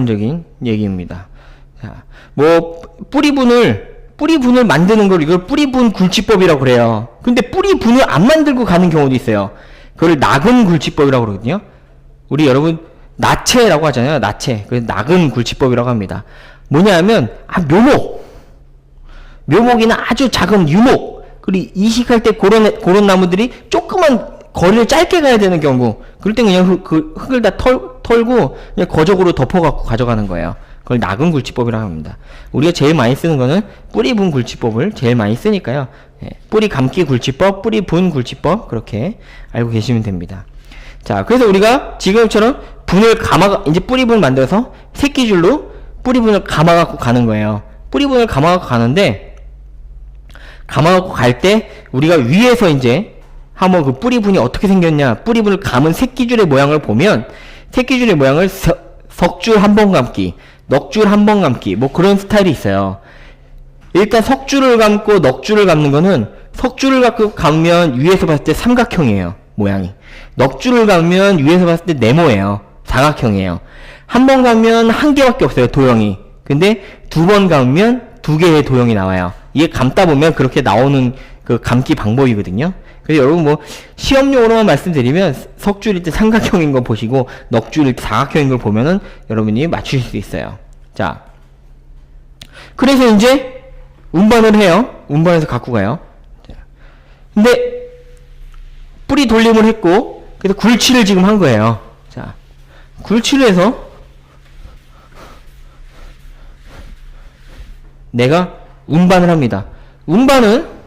일반적인 얘기입니다. 자, 뭐 뿌리분을 뿌리분을 만드는 걸 이걸 뿌리분 굴치법이라고 그래요. 근데 뿌리분을 안 만들고 가는 경우도 있어요. 그걸 낙은 굴치법이라고 그러거든요. 우리 여러분 나체라고 하잖아요. 나체. 그래서 낙은 굴치법이라고 합니다. 뭐냐면 아 묘목 묘목이나 아주 작은 유목 그리고 이식할 때 그런 그런 나무들이 조그만 거리를 짧게 가야 되는 경우 그럴 땐 그냥 흙, 그 흙을 다 털, 털고 그냥 거적으로 덮어갖고 가져가는 거예요. 그걸 낙은 굴치법이라고 합니다. 우리가 제일 많이 쓰는 거는 뿌리 분 굴치법을 제일 많이 쓰니까요. 예, 뿌리 감기 굴치법, 뿌리 분 굴치법 그렇게 알고 계시면 됩니다. 자, 그래서 우리가 지금처럼 분을 감아 이제 뿌리 분을 만들어서 새끼줄로 뿌리 분을 감아갖고 가는 거예요. 뿌리 분을 감아갖고 가는데 감아갖고 갈 때 우리가 위에서 이제 한번 그 뿌리 분이 어떻게 생겼냐 뿌리 분을 감은 새끼줄의 모양을 보면 새끼줄의 모양을 서- 석줄 한 번 감기 넉줄 한 번 감기 뭐 그런 스타일이 있어요. 일단 석줄을 감고 넉줄을 감는 거는 석줄을 갖고 감면 위에서 봤을 때 삼각형이에요 모양이. 넉줄을 감면 위에서 봤을 때 네모예요 사각형이에요. 한번 감면 한 개밖에 없어요 도형이. 근데 두번 감면 두 개의 도형이 나와요. 이게 감다 보면 그렇게 나오는 그 감기 방법이거든요 그래서 여러분 뭐 시험용으로만 말씀드리면 석줄일 때 삼각형인 거 보시고 넉줄일 때 사각형인 걸 보면은 여러분이 맞추실 수 있어요 자 그래서 이제 운반을 해요. 운반해서 갖고 가요. 자, 근데 뿌리 돌림을 했고 그래서 굴치를 지금 한 거예요. 자, 굴치를 해서 내가 운반을 합니다. 운반은